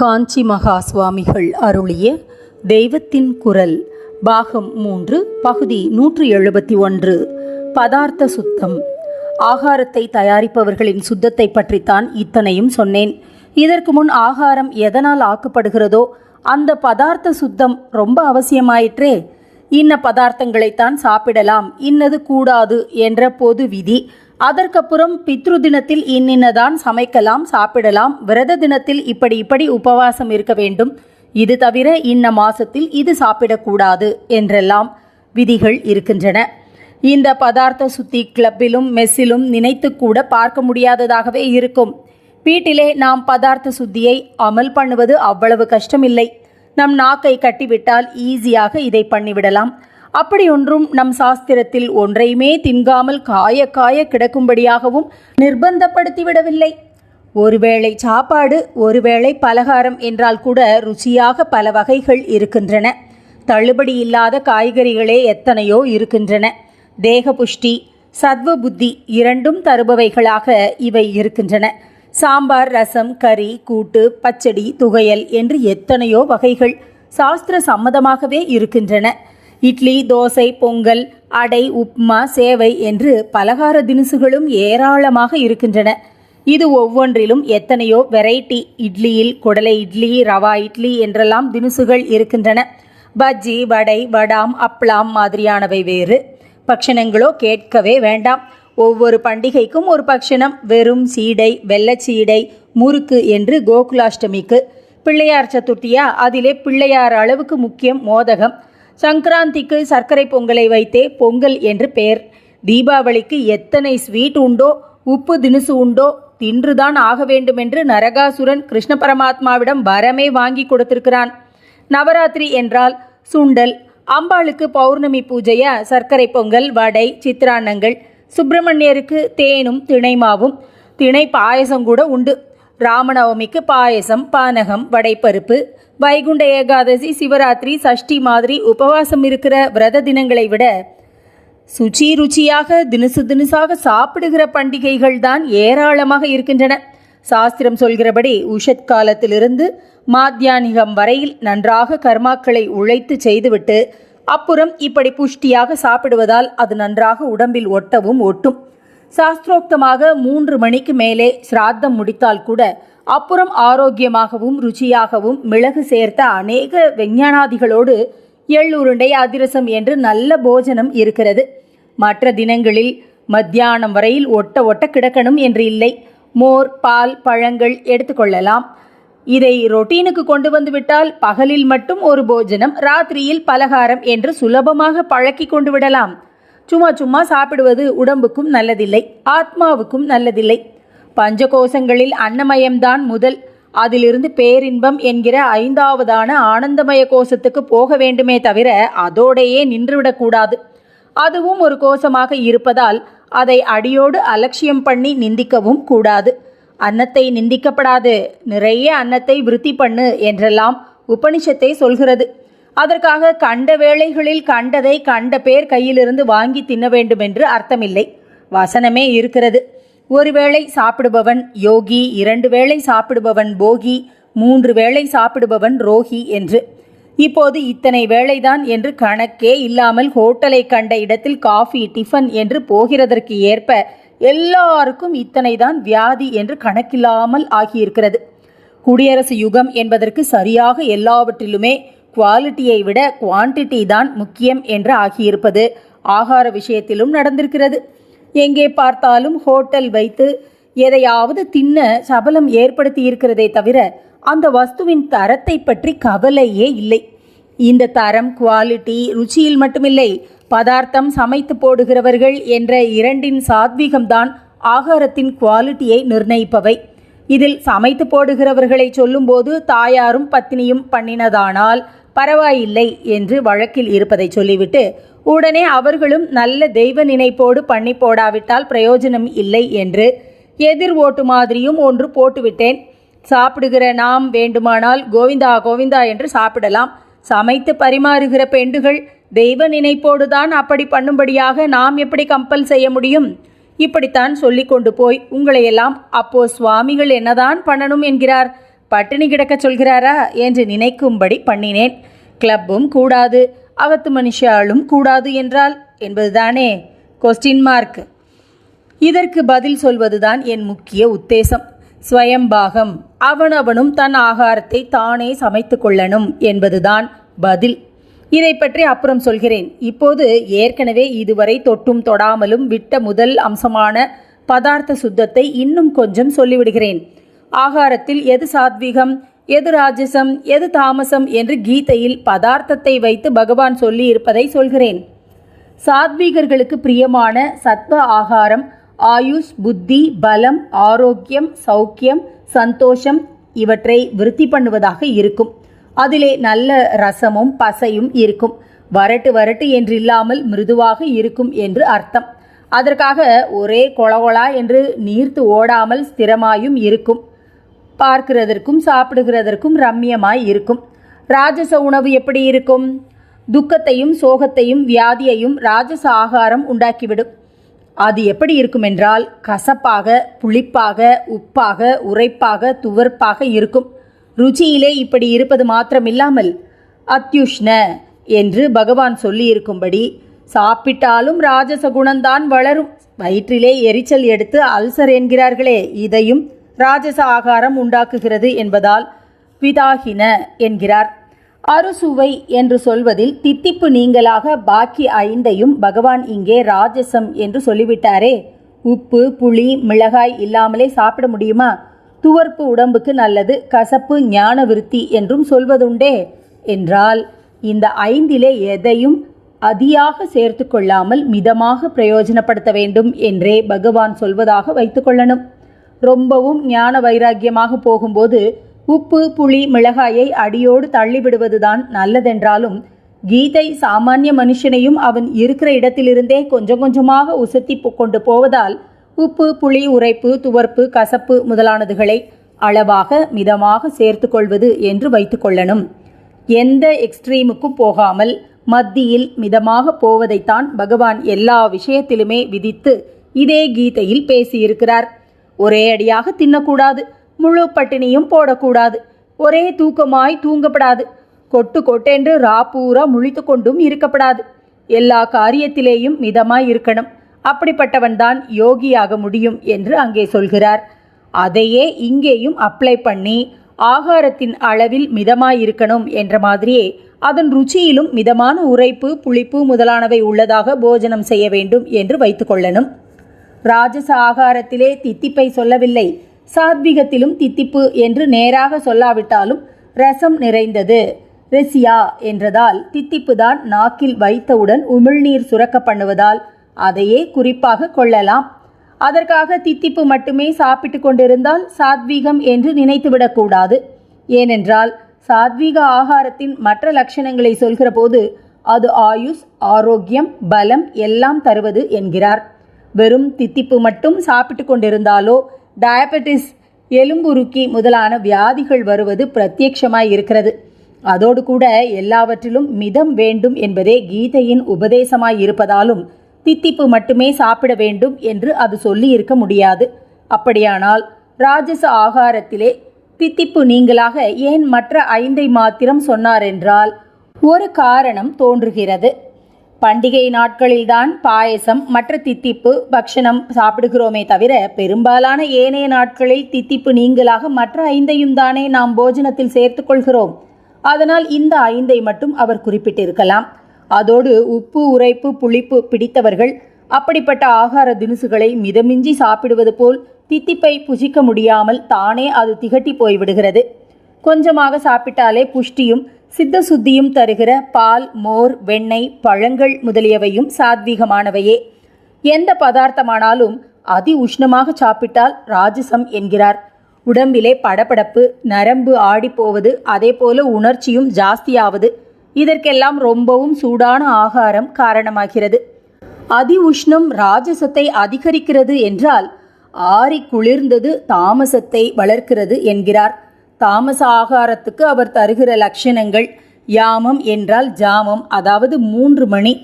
காஞ்சி மகா சுவாமிகள் அருளிய தெய்வத்தின் குரல் பாகம் மூன்று பகுதி நூற்று எழுபத்தி ஒன்று பதார்த்த சுத்தம். ஆகாரத்தை தயாரிப்பவர்களின் சுத்தத்தை பற்றித்தான் இத்தனையும் சொன்னேன். இதற்கு முன் ஆகாரம் எதனால் ஆக்கப்படுகிறதோ அந்த பதார்த்த சுத்தம் ரொம்ப அவசியமாயிற்றே. இன்ன பதார்த்தங்களைத்தான் சாப்பிடலாம். இன்னது கூடாது என்ற பொது விதி. அதற்கப்புறம் பித்ரு தினத்தில் இன்னின்னதான் சமைக்கலாம் சாப்பிடலாம். விரத தினத்தில் இப்படி இப்படி உபவாசம் இருக்க வேண்டும். இது தவிர இன்ன மாசத்தில் இது சாப்பிடக்கூடாது என்றெல்லாம் விதிகள் இருக்கின்றன. இந்த பதார்த்த சுத்தி கிளப்பிலும் மெஸ்ஸிலும் நினைத்து கூட பார்க்க முடியாததாகவே இருக்கும். வீட்டிலே நாம் பதார்த்த சுத்தியை அமல் பண்ணுவது அவ்வளவு கஷ்டமில்லை. நம் நாக்கை கட்டிவிட்டால் ஈஸியாக இதை பண்ணிவிடலாம். அப்படி ஒன்றும் நம் சாஸ்திரத்தில் ஒன்றையுமே தின்காமல் காய காய கிடக்கும்படியாகவும் நிர்பந்தப்படுத்திவிடவில்லை. ஒருவேளை சாப்பாடு ஒருவேளை பலகாரம் என்றால் கூட ருச்சியாக பல வகைகள் இருக்கின்றன. தள்ளுபடி இல்லாத காய்கறிகளே எத்தனையோ இருக்கின்றன. தேக புஷ்டி சத்வ புத்தி இரண்டும் தருபவைகளாக இவை இருக்கின்றன. சாம்பார் ரசம் கறி கூட்டு பச்சடி துகையல் என்று எத்தனையோ வகைகள் சாஸ்திர சம்மதமாகவே இருக்கின்றன. இட்லி தோசை பொங்கல் அடை உப்மா சேவை என்று பலகார தினுசுகளும் ஏராளமாக இருக்கின்றன. இது ஒவ்வொன்றிலும் எத்தனையோ வெரைட்டி இட்லியில் குடலை இட்லி ரவா இட்லி என்றெல்லாம் தினுசுகள் இருக்கின்றன. பஜ்ஜி வடை வடாம் அப்ளாம் மாதிரியானவை வேறு. பக்ஷணங்களோ கேட்கவே வேண்டாம். ஒவ்வொரு பண்டிகைக்கும் ஒரு பக்ஷணம் வெறும் சீடை வெள்ளச்சீடை முறுக்கு என்று கோகுலாஷ்டமிக்கு. பிள்ளையார் சதுர்த்தியா? அதிலே பிள்ளையார் அளவுக்கு முக்கியம் மோதகம். சங்கராந்திக்கு சர்க்கரை பொங்கலை வைத்தே பொங்கல் என்று பெயர். தீபாவளிக்கு எத்தனை ஸ்வீட் உண்டோ உப்பு தினுசு உண்டோ தின்றுதான் ஆக வேண்டுமென்று நரகாசுரன் கிருஷ்ண பரமாத்மாவிடம் வரமே வாங்கி கொடுத்திருக்கிறான். நவராத்திரி என்றால் சுண்டல் அம்பாளுக்கு பௌர்ணமி பூஜையா? சர்க்கரை பொங்கல் வடை சித்திரான்னங்கள் சுப்பிரமணியருக்கு தேனும் திணைமாவும் திணை பாயசம் கூட உண்டு. ராமநவமிக்கு பாயசம் பானகம் வடைப்பருப்பு வைகுண்ட ஏகாதசி சிவராத்திரி சஷ்டி மாதிரி உபவாசம் இருக்கிற விரத தினங்களை விட சுச்சி ருச்சியாக தினுசு தினுசாக சாப்பிடுகிற பண்டிகைகள் தான் ஏராளமாக இருக்கின்றன. சாஸ்திரம் சொல்கிறபடி உஷத் காலத்திலிருந்து மாத்தியானிகம் வரையில் நன்றாக கர்மாக்களை உழைத்து செய்துவிட்டு அப்புறம் இப்படி புஷ்டியாக சாப்பிடுவதால் அது நன்றாக உடம்பில் ஒட்டவும் ஒட்டும். சாஸ்திரோக்தமாக மூன்று மணிக்கு மேலே சிராத்தம் முடித்தால் கூட அப்புறம் ஆரோக்கியமாகவும் ருச்சியாகவும் மிளகு சேர்த்த அநேக விஞ்ஞானாதிகளோடு எள்ளுருண்டை அதிரசம் என்று நல்ல போஜனம் இருக்கிறது. மற்ற தினங்களில் மத்தியானம் வரையில் ஒட்ட ஒட்ட கிடக்கணும் என்று இல்லை. மோர் பால் பழங்கள் எடுத்துக்கொள்ளலாம் இதை ரொட்டீனுக்கு கொண்டு வந்துவிட்டால் பகலில் மட்டும் ஒரு போஜனம் ராத்திரியில் பலகாரம் என்று சுலபமாக பழக்கி கொண்டு விடலாம். சும்மா சும்மா சாப்பிடுவது உடம்புக்கும் நல்லதில்லை ஆத்மாவுக்கும் நல்லதில்லை. பஞ்சகோசங்களில் அன்னமயம்தான் முதல். அதிலிருந்து பேரின்பம் என்கிற ஐந்தாவதான ஆனந்தமய கோஷத்துக்கு போக வேண்டுமே தவிர அதோடையே நின்றுவிடக்கூடாது அதுவும் ஒரு கோஷமாக இருப்பதால் அதை அடியோடு அலட்சியம் பண்ணி நிந்திக்கவும் கூடாது. அன்னத்தை நிந்திக்கப்படாது. நிறைய அன்னத்தை விருத்தி பண்ணு என்றெல்லாம் உபனிஷத்தை சொல்கிறது. அதற்காக கண்ட வேளைகளில் கண்டதை கண்ட பேர் கையிலிருந்து வாங்கி தின்ன வேண்டும் என்று அர்த்தமில்லை. வசனமே இருக்கிறது. ஒருவேளை சாப்பிடுபவன் யோகி இரண்டு வேளை சாப்பிடுபவன் போகி மூன்று வேளை சாப்பிடுபவன் ரோகி என்று. இப்போது இத்தனை வேளைதான் என்று கணக்கே இல்லாமல் ஹோட்டலை கண்ட இடத்தில் காஃபி டிஃபன் என்று போகிறதற்கு ஏற்ப எல்லாருக்கும் இத்தனைதான் வியாதி என்று கணக்கில்லாமல் ஆகியிருக்கிறது. குடியரசு யுகம் என்பதற்கு சரியாக எல்லாவற்றிலுமே குவாலிட்டியை விட குவான்டிட்டி தான் முக்கியம் என்று ஆகியிருப்பது ஆகார விஷயத்திலும் நடந்திருக்கிறது. எங்கே பார்த்தாலும் ஹோட்டல் வைத்து எதையாவது தின்ன சபலம் ஏற்படுத்தி இருக்கிறதே தவிர அந்த வஸ்துவின் தரத்தை பற்றி கவலையே இல்லை. இந்த தரம் குவாலிட்டி ருச்சியில் மட்டுமில்லை பதார்த்தம் சமைத்து போடுகிறவர்கள் என்ற இரண்டின் சாத்வீகம்தான் ஆகாரத்தின் குவாலிட்டியை நிர்ணயிப்பவை. இதில் சமைத்து போடுகிறவர்களை சொல்லும்போது தாயாரும் பத்தினியும் பண்ணினதானால் பரவாயில்லை என்று வழக்கில் இருப்பதை சொல்லிவிட்டு உடனே அவர்களும் நல்ல தெய்வ நினைப்போடு பண்ணி போடாவிட்டால் பிரயோஜனம் இல்லை என்று எதிர் ஓட்டு மாதிரியும் ஒன்று போட்டுவிட்டேன். சாப்பிடுகிற நாம் வேண்டுமானால் கோவிந்தா கோவிந்தா என்று சாப்பிடலாம். சமைத்து பரிமாறுகிற பெண்டுகள் தெய்வ நினைப்போடுதான் அப்படி பண்ணும்படியாக நாம் எப்படி கம்பல் செய்ய முடியும்? இப்படித்தான் சொல்லி கொண்டு போய் உங்களையெல்லாம் அப்போ சுவாமிகள் என்னதான் பண்ணணும்? என்கிறார். பட்டினி கிடக்க சொல்கிறாரா என்று நினைக்கும்படி பண்ணினேன். கிளப்பும் கூடாது அவத்து மனுஷாலும் கூடாது என்றால் என்பதுதானே? கொஸ்டின் மார்க் இதற்கு பதில் சொல்வதுதான் என் முக்கிய உத்தேசம். ஸ்வயம்பாகம் அவனவனும் தன் ஆகாரத்தை தானே சமைத்து கொள்ளணும் என்பதுதான் பதில். இதை பற்றி அப்புறம் சொல்கிறேன். இப்போது ஏற்கனவே இதுவரை தொட்டும் தொடாமலும் விட்ட முதல் அம்சமான பதார்த்த சுத்தத்தை இன்னும் கொஞ்சம் சொல்லிவிடுகிறேன். ஆகாரத்தில் எது சாத்விகம் எது ராஜசம் எது தாமசம் என்று கீதையில் பதார்த்தத்தை வைத்து பகவான் சொல்லி இருப்பதை சொல்கிறேன். சாத்வீகர்களுக்கு பிரியமான சத்வ ஆகாரம் ஆயுஷ் புத்தி பலம் ஆரோக்கியம் சௌக்கியம் சந்தோஷம் இவற்றை விருத்தி பண்ணுவதாக இருக்கும். அதிலே நல்ல ரசமும் பசையும் இருக்கும். வரட்டு வரட்டு என்றில்லாமல் மிருதுவாக இருக்கும் என்று அர்த்தம். அதற்காக ஒரே கொளகொளா என்று நீர்த்து ஓடாமல் ஸ்திரமாயும் இருக்கும். பார்க்கிறதற்கும் சாப்பிடுகிறதற்கும் ரம்யமாய் இருக்கும். ராஜச உணவு எப்படி இருக்கும்? துக்கத்தையும் சோகத்தையும் வியாதியையும் ராஜச ஆகாரம் உண்டாக்கிவிடும். அது எப்படி இருக்கும் என்றால் கசப்பாக புளிப்பாக உப்பாக உரைப்பாக துவர்ப்பாக இருக்கும். ருச்சியிலே இப்படி இருப்பது மாத்திரமில்லாமல் அத்யுஷ்ண என்று பகவான் சொல்லியிருக்கும்படி சாப்பிட்டாலும் ராஜச குணம்தான் வளரும். வயிற்றிலே எரிச்சல் எடுத்து அல்சர் என்கிறார்களே இதையும் ராஜச ஆகாரம் உண்டாக்குகிறது என்பதால் விதாகின என்கிறார். அறுசுவை என்று சொல்வதில் தித்திப்பு நீங்களாக பாக்கி ஐந்தையும் பகவான் இங்கே ராஜசம் என்று சொல்லிவிட்டாரே. உப்பு புளி மிளகாய் இல்லாமலே சாப்பிட முடியுமா? துவர்ப்பு உடம்புக்கு நல்லது கசப்பு ஞான விருத்தி என்றும் சொல்வதுண்டே. என்றால் இந்த ஐந்திலே எதையும் அதியாக சேர்த்து கொள்ளாமல் மிதமாக பிரயோஜனப்படுத்த வேண்டும் என்றே பகவான் சொல்வதாக வைத்துக்கொள்ளணும் ரொம்பவும் ஞான வைராக்கியமாக போகும்போது உப்பு புளி மிளகாயை அடியோடு தள்ளிவிடுவதுதான் நல்லதென்றாலும் கீதை சாமானிய மனுஷனையும் அவன் இருக்கிற இடத்திலிருந்தே கொஞ்சம் கொஞ்சமாக உசத்தி கொண்டு போவதால் உப்பு புளி உரைப்பு துவர்ப்பு கசப்பு முதலானதுகளை அளவாக மிதமாக சேர்த்து கொள்வது என்று வைத்துக்கொள்ளணும் எந்த எக்ஸ்ட்ரீமுக்கும் போகாமல் மத்தியில் மிதமாக போவதைத்தான் பகவான் எல்லா விஷயத்திலுமே விதித்து இதே கீதையில் பேசியிருக்கிறார். ஒரே அடியாக தின்னக்கூடாது முழு பட்டினியும் போடக்கூடாது ஒரே தூக்கமாய் தூங்கப்படாது கொட்டு கொட்டென்று ராப்பூரா முழித்து கொண்டும் இருக்கப்படாது. எல்லா காரியத்திலேயும் மிதமாய் இருக்கணும். அப்படிப்பட்டவன்தான் யோகியாக முடியும் என்று அங்கே சொல்கிறார். அதையே இங்கேயும் அப்ளை பண்ணி ஆகாரத்தின் அளவில் மிதமாயிருக்கணும் என்ற மாதிரியே அதன் ருச்சியிலும் மிதமான உரைப்பு புளிப்பு முதலானவை உள்ளதாக போஜனம் செய்ய வேண்டும் என்று வைத்துக்கொள்ளணும் ராஜச ஆகாரத்திலே தித்திப்பை சொல்லவில்லை. சாத்விகத்திலும் தித்திப்பு என்று நேராக சொல்லாவிட்டாலும் ரசம் நிறைந்தது. ரெசியா என்றதால் தித்திப்பு தான் நாக்கில் வைத்தவுடன் உமிழ்நீர் சுரக்க பண்ணுவதால் அதையே குறிப்பாக கொள்ளலாம். அதற்காக தித்திப்பு மட்டுமே சாப்பிட்டு கொண்டிருந்தால் சாத்வீகம் என்று நினைத்துவிடக்கூடாது. ஏனென்றால் சாத்வீக ஆகாரத்தின் மற்ற லட்சணங்களை சொல்கிற போது அது ஆயுஷ் ஆரோக்கியம் பலம் எல்லாம் தருவது என்கிறார். வெறும் தித்திப்பு மட்டும் சாப்பிட்டு கொண்டிருந்தாலோ டயபெட்டிஸ் எலும்புருக்கி முதலான வியாதிகள் வருவது பிரத்யட்சமாய் இருக்கிறது. அதோடு கூட எல்லாவற்றிலும் மிதம் வேண்டும் என்பதே கீதையின் உபதேசமாய் இருப்பதாலும் தித்திப்பு மட்டுமே சாப்பிட வேண்டும் என்று அது சொல்லி இருக்க முடியாது. அப்படியானால் ராஜச ஆகாரத்திலே தித்திப்பு நீங்களாக ஏன் மற்ற ஐந்தை மாத்திரம் சொன்னார் என்றால் ஒரு காரணம் தோன்றுகிறது. பண்டிகை நாட்களில்தான் பாயசம் மற்ற தித்திப்பு பக்ஷணம் சாப்பிடுகிறோமே தவிர பெரும்பாலான ஏனைய நாட்களில் தித்திப்பு நீங்களாக மற்ற ஐந்தையும் தானே நாம் போஜனத்தில் சேர்த்துக்கொள்கிறோம் அதனால் இந்த ஐந்தை மட்டும் அவர் குறிப்பிட்டிருக்கலாம். அதோடு உப்பு உரைப்பு புளிப்பு பிடித்தவர்கள் அப்படிப்பட்ட ஆகார தினுசுகளை மிதமிஞ்சி சாப்பிடுவது போல் தித்திப்பை புசிக்க முடியாமல் தானே அது திகட்டி போய்விடுகிறது. கொஞ்சமாக சாப்பிட்டாலே புஷ்டியும் சித்த சுத்தியும் தருகிற பால் மோர் வெண்ணெய் பழங்கள் முதலியவையும் சாத்வீகமானவையே. எந்த பதார்த்தமானாலும் அதி உஷ்ணமாக சாப்பிட்டால் ராஜசம் என்கிறார். உடம்பிலே படபடப்பு நரம்பு ஆடிப்போவது அதேபோல உணர்ச்சியும் ஜாஸ்தியாவது இதற்கெல்லாம் ரொம்பவும் சூடான ஆகாரம் காரணமாகிறது. அதி உஷ்ணம் ராஜசத்தை அதிகரிக்கிறது என்றால் ஆறி குளிர்ந்தது தாமசத்தை வளர்க்கிறது என்கிறார். தாமச ஆகாரத்துக்கு அவர் தருகிற லட்சணங்கள் யாமம் என்றால் ஜாமம் அதாவது மூன்று மணி.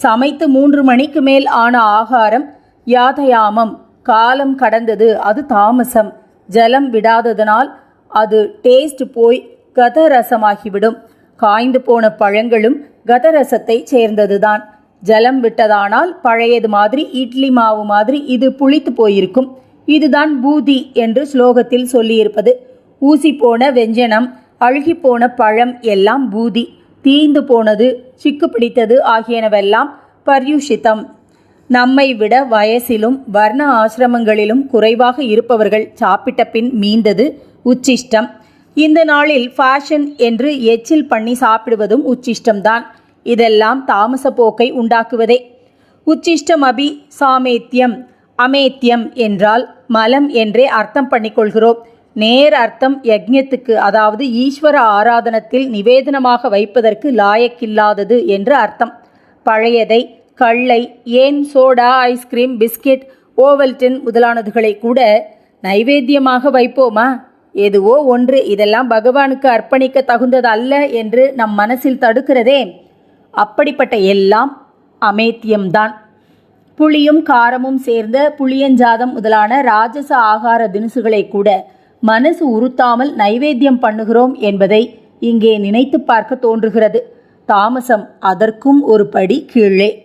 சமைத்து மூன்று மணிக்கு மேல் ஆன ஆகாரம் யாதயாமம் காலம் கடந்தது அது தாமசம். ஜலம் விடாததனால் அது டேஸ்ட் போய் கதரசமாகிவிடும். காய்ந்து போன பழங்களும் கதரசத்தை சேர்ந்ததுதான். ஜலம் விட்டதானால் பழையது மாதிரி இட்லி மாவு மாதிரி இது புளித்து போயிருக்கும். இதுதான் பூதி என்று ஸ்லோகத்தில் சொல்லியிருப்பது. ஊசி போன வெஞ்சனம் அழுகி போன பழம் எல்லாம் பூதி. தீந்து போனது சிக்கு பிடித்தது ஆகியனவெல்லாம் பர்யூஷிதம். நம்மை விட வயசிலும் வர்ண ஆசிரமங்களிலும் குறைவாக இருப்பவர்கள் சாப்பிட்ட பின் மீந்தது உச்சிஷ்டம். இந்த நாளில் ஃபேஷன் என்று எச்சில் பண்ணி சாப்பிடுவதும் உச்சிஷ்டம்தான். இதெல்லாம் தாமச போக்கை உண்டாக்குவதே. உச்சிஷ்டம் அபி சாமேத்தியம் அமேத்தியம் என்றால் மலம் என்றே அர்த்தம் பண்ணிக்கொள்கிறோம். நேர் அர்த்தம் யஜ்யத்துக்கு அதாவது ஈஸ்வர ஆராதனத்தில் நிவேதனமாக வைப்பதற்கு லாயக்கில்லாதது என்று அர்த்தம். பழையதை கள்ளை ஏன் soda ice cream biscuit Ovaltine முதலானதுகளை கூட நைவேத்தியமாக வைப்போமா? எதுவோ ஒன்று இதெல்லாம் பகவானுக்கு அர்ப்பணிக்க தகுந்தது அல்ல என்று நம் மனசில் தடுக்கிறதே. அப்படிப்பட்ட எல்லாம் அமேத்தியம்தான். புளியும் காரமும் சேர்ந்த புளியஞ்சாதம் முதலான ராஜச ஆகார தினுசுகளை கூட மனசு உறுத்தாமல் நைவேத்தியம் பண்ணுகிறோம் என்பதை இங்கே நினைத்து பார்க்க தோன்றுகிறது. தாமசம் அதற்கும் ஒரு படி கீழே.